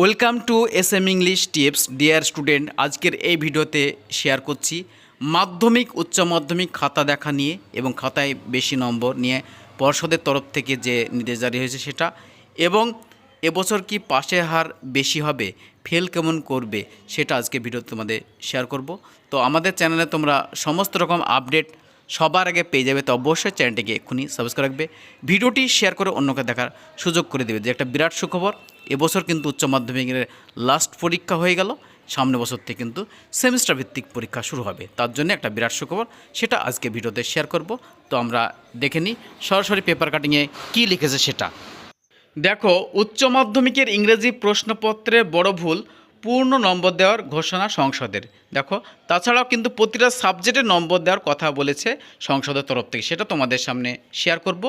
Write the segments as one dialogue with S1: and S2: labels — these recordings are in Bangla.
S1: Welcome to S M English tips. Dear student, আজকের এই ভিডিওতে শেয়ার করছি মাধ্যমিক, উচ্চ মাধ্যমিক খাতা দেখা নিয়ে এবং খাতায় বেশি নম্বর নিয়ে পর্ষদের তরফ থেকে যে নির্দেশ জারি হয়েছে সেটা এবং এবছর কি পাশের হার বেশি হবে, ফেল কেমন করবে সেটা আজকে ভিডিও তোমাদের শেয়ার করব। তো আমাদের চ্যানেলে তোমরা সমস্ত রকম আপডেট সবার আগে পেয়ে যাবে, তো অবশ্যই চ্যানেলটিকে এক্ষুনি সাবস্ক্রাইব রাখবে। ভিডিওটি শেয়ার করে অন্যকে দেখার সুযোগ করে দেবে। যে একটা বিরাট সুখবর, এবছর কিন্তু উচ্চ মাধ্যমিকের লাস্ট পরীক্ষা হয়ে গেল। সামনে বছর থেকে কিন্তু সেমিস্টার ভিত্তিক পরীক্ষা শুরু হবে। তার জন্য একটা বিরাট সুখবর, সেটা আজকে ভিডিওতে শেয়ার করব। তো আমরা দেখে নিই সরাসরি পেপার কাটিংয়ে কী লিখেছে সেটা। দেখো, উচ্চ মাধ্যমিকের ইংরেজি প্রশ্নপত্রে বড় ভুল পূর্ণ নম্বর দেওয়ার ঘোষণা সংসদের। দেখো, তাছাড়াও কিন্তু প্রতিটা সাবজেক্টে নম্বর দেওয়ার কথা বলেছে সংসদের তরফ থেকে। সেটা তোমাদের সামনে শেয়ার করব।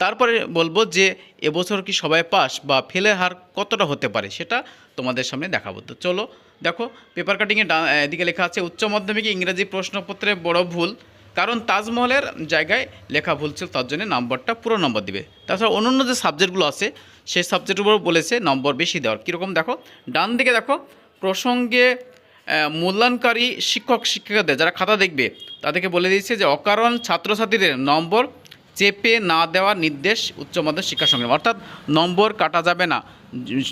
S1: তারপরে বলব যে, এবছর কি সবাই পাস বা ফেলের হার কতটা হতে পারে সেটা তোমাদের সামনে দেখাবো। তো চলো, দেখো পেপার কাটিংয়ে এদিকে লেখা আছে, উচ্চ মাধ্যমিকে ইংরেজি প্রশ্নপত্রে বড় ভুল। কারণ তাজমহলের জায়গায় লেখা ভুল ছিল, তার জন্য নম্বরটা পুরো নম্বর দিবে। তাছাড়া অন্যান্য যে সাবজেক্টগুলো আছে, সেই সাবজেক্টের উপর বলেছে নম্বর বেশি দেওয়ার। কীরকম দেখো, ডান দিকে দেখো, প্রসঙ্গে মূল্যায়নকারী শিক্ষক, শিক্ষিকাদের যারা খাতা দেখবে, তাদেরকে বলে দিয়েছে যে অকারণ ছাত্রছাত্রীদের নম্বর চেপে না দেওয়ার নির্দেশ উচ্চ মাধ্যমিক শিক্ষা সংগ্রাম। অর্থাৎ নম্বর কাটা যাবে না।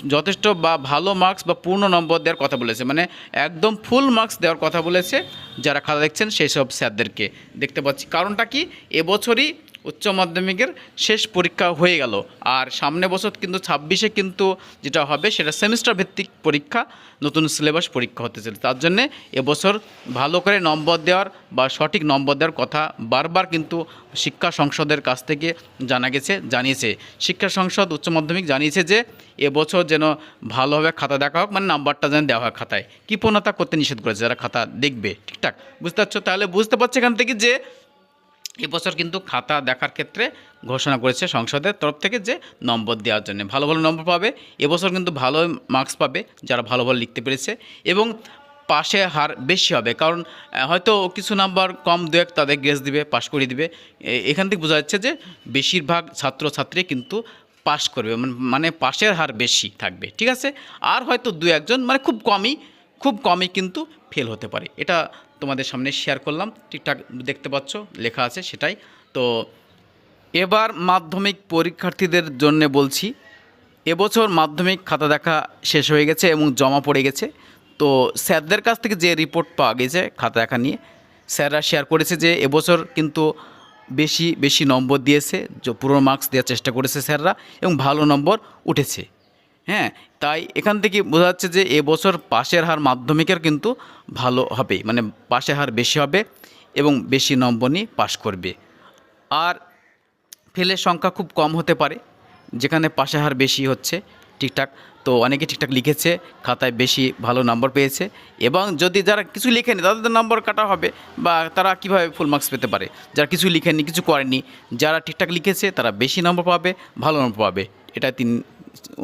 S1: যথেষ্ট বা ভালো মার্কস বা পূর্ণ নম্বর দেওয়ার কথা বলেছে। মানে একদম ফুল মার্কস দেওয়ার কথা বলেছে। যারা খাতা দেখছেন, সেই সব স্যারদেরকে দেখতে পাচ্ছি। কারণটা কি? এবছরই উচ্চ মাধ্যমিকের শেষ পরীক্ষা হয়ে গেল। আর সামনে বছর কিন্তু ছাব্বিশে কিন্তু যেটা হবে, সেটা সেমিস্টার ভিত্তিক পরীক্ষা, নতুন সিলেবাস পরীক্ষা হতে চলে তার জন্যে এবছর ভালো করে নম্বর দেওয়ার বা সঠিক নম্বর দেওয়ার কথা বারবার কিন্তু শিক্ষা সংসদের কাছ থেকে জানা গেছে, জানিয়েছে। শিক্ষা সংসদ উচ্চ মাধ্যমিক জানিয়েছে যে, এবছর যেন ভালোভাবে খাতা দেখা হোক মানে নাম্বারটা যেন দেওয়া হয় খাতায়। কৃপণতা করতে নিষেধ করেছে, যারা খাতা দেখবে। ঠিকঠাক? বুঝতে পারছ? তাহলে বুঝতে পারছ এখান থেকে যে এবছর কিন্তু খাতা দেখার ক্ষেত্রে ঘোষণা করেছে সংসদের তরফ থেকে যে নম্বর দেওয়ার জন্য ভালো ভালো নম্বর পাবে। এবছর কিন্তু ভালো মার্কস পাবে যারা ভালো ভালো লিখতে পেরেছে এবং পাশে হার বেশি হবে। কারণ হয়তো কিছু নাম্বার কম দু এক তাদের গ্রেস দিবে পাশ করে দিবে। এখান থেকে বোঝা যাচ্ছে যে বেশিরভাগ ছাত্রছাত্রী কিন্তু পাশ করবে। মানে- মানে পাশের হার বেশি থাকবে, ঠিক আছে? আর হয়তো দু একজন মানে খুব কমই খুব কমই কিন্তু ফেল হতে পারে। এটা তোমাদের সামনে শেয়ার করলাম। ঠিকঠাক দেখতে পাচ্ছ, লেখা আছে সেটাই। তো এবার মাধ্যমিক পরীক্ষার্থীদের জন্য বলছি, এবছর মাধ্যমিক খাতা দেখা শেষ হয়ে গেছে এবং জমা পড়ে গেছে। তো স্যারদের কাছ থেকে যে রিপোর্ট পাওয়া গেছে খাতা দেখা নিয়ে, স্যাররা শেয়ার করেছে যে এবছর কিন্তু বেশি বেশি নম্বর দিয়েছে পুরো মার্কস দেওয়ার চেষ্টা করেছে স্যাররা এবং ভালো নম্বর উঠেছে। হ্যাঁ তাই এখান থেকে বোঝা যাচ্ছে যে এবছর পাশের হার মাধ্যমিকের কিন্তু ভালো হবে মানে পাশের হার বেশি হবে এবং বেশি নম্বর নিয়ে পাশ করবে। আর ফেলের সংখ্যা খুব কম হতে পারে, যেখানে পাশে হার বেশি হচ্ছে ঠিকঠাক। তো অনেকে ঠিকঠাক লিখেছে, খাতায় বেশি ভালো নম্বর পেয়েছে এবং যদি যারা কিছু লিখেনি, তাদের নম্বর কাটা হবে বা তারা কীভাবে ফুল মার্কস পেতে পারে? যারা কিছু লিখেনি, কিছু করেনি, যারা ঠিকঠাক লিখেছে, তারা বেশি নম্বর পাবে, ভালো নম্বর পাবে এটা তিন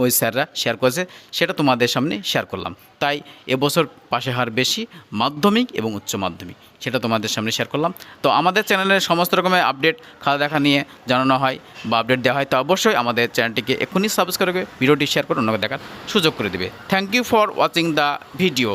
S1: ওই স্যাররা শেয়ার করেছে, সেটা তোমাদের সামনে শেয়ার করলাম। তাই এবছর পাশে হার বেশি মাধ্যমিক এবং উচ্চ মাধ্যমিক, সেটা তোমাদের সামনে শেয়ার করলাম। তো আমাদের চ্যানেলের সমস্ত রকমের আপডেট খাওয়া দেখা নিয়ে জানানো হয় বা আপডেট দেওয়া হয়, তো অবশ্যই আমাদের চ্যানেলটিকে এক্ষুনি সাবস্ক্রাইব করে, ভিডিওটি শেয়ার করে অন্যকে দেখার সুযোগ করে দেবে। Thank you for watching the video